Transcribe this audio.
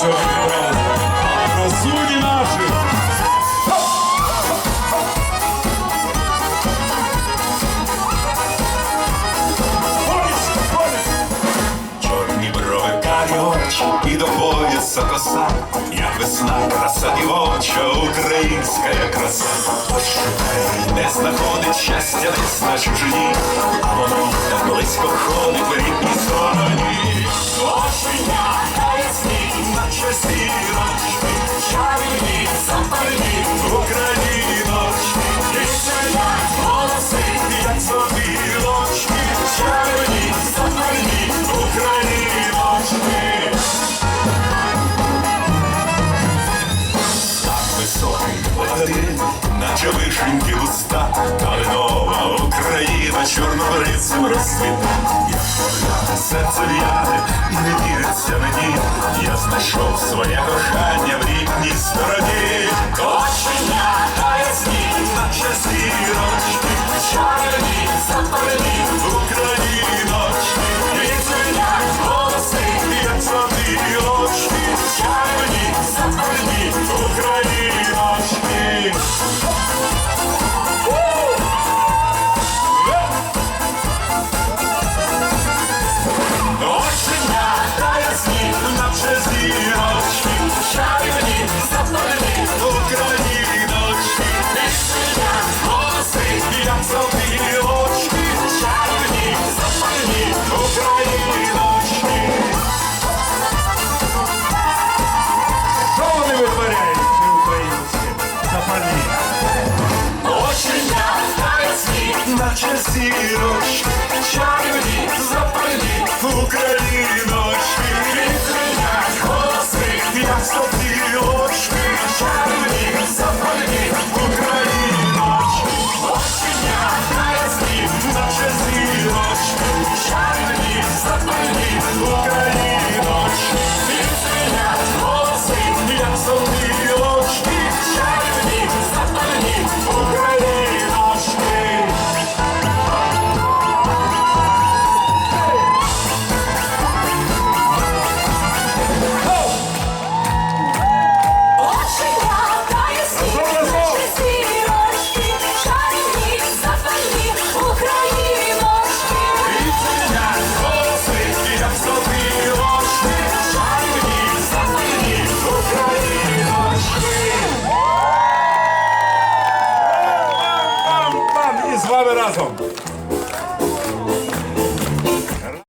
сьогодні зібралися. Красуні. Чорні брови карі і до коса, як весна, краса дівоча, українська краса. Не знаходить щастя десь на чужині, а воно так близько ходить в рідній стороні. Ясні, наче вишеньки густа, але нова Україна чорнобрицем розцвіта. Я погляне, серце в'яне і не віриться мені. Я знайшов своє кохання в рідній стороні. Очення та ясні, наче зірочки, ясні, наче з вами разом.